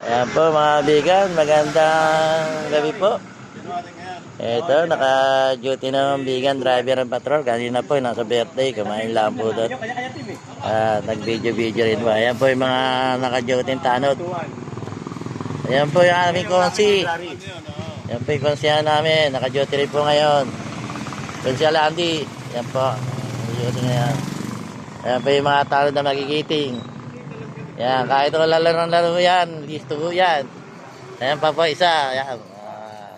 Ayan po mga bigan, magandang gabi po. Ito, naka-duty na ang bigan, driver ng patrol. Kanina po, nasa birthday, kumain lang po doon. Ah, nag-video-video rin po. Ayan po yung mga naka-duty ng tanod. Ayan po yung aming konsi. Ayan po yung konsihan namin, naka-duty rin po ngayon. Konsiya Landy, ayan po. Naka-duty ngayon. Ayan po yung mga tanod na magigiting. Yan, kahit wala laro ng laro yan, listo yan. Ayan pa po isa. Ayan. Ah,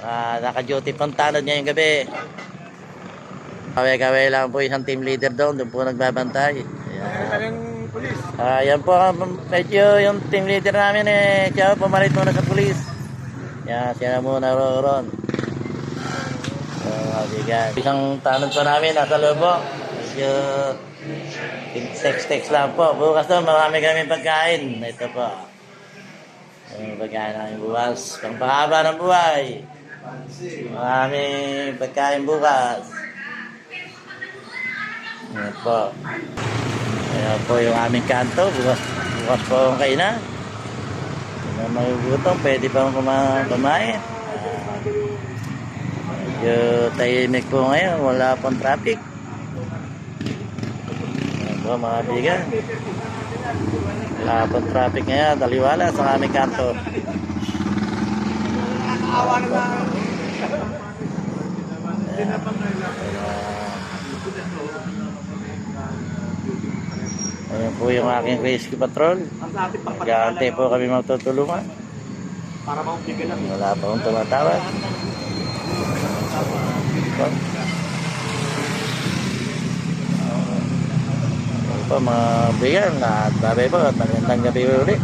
ah, naka-duty pang tanod niya yung gabi. Kawe-kawe lang po isang team leader doon, doon po nagbabantay. Ayan. Ah, yan po, medyo yung team leader namin eh, siya pumalit muna sa pulis. Yan, siya na muna roon. So, kabigan. Isang tanod po namin, nasa loob po. Medyo text-text lang po. Bukas doon, marami kami pagkain. Ito po. Yung pagkain namin bukas. Pangpahaba ng buhay. Marami pagkain bukas. Ayan po. Ayan po yung aming kanto. Bukas, bukas po ang kainan. Kung magugutom, pwede pa kuma kumain. Ah, medyo tahimik po ngayon. Wala pong traffic. Ayan po mga bigan. Wala pong traffic ngayon. Taliwala sa aming kanto. Ayan. Ayan po yung aking rescue patrol. Gante po kami magtutulungan. Para maumpigan lang. Wala pa akong tumatawag. Po. Mga bigan. At babay po. at Magandang gabi ulit.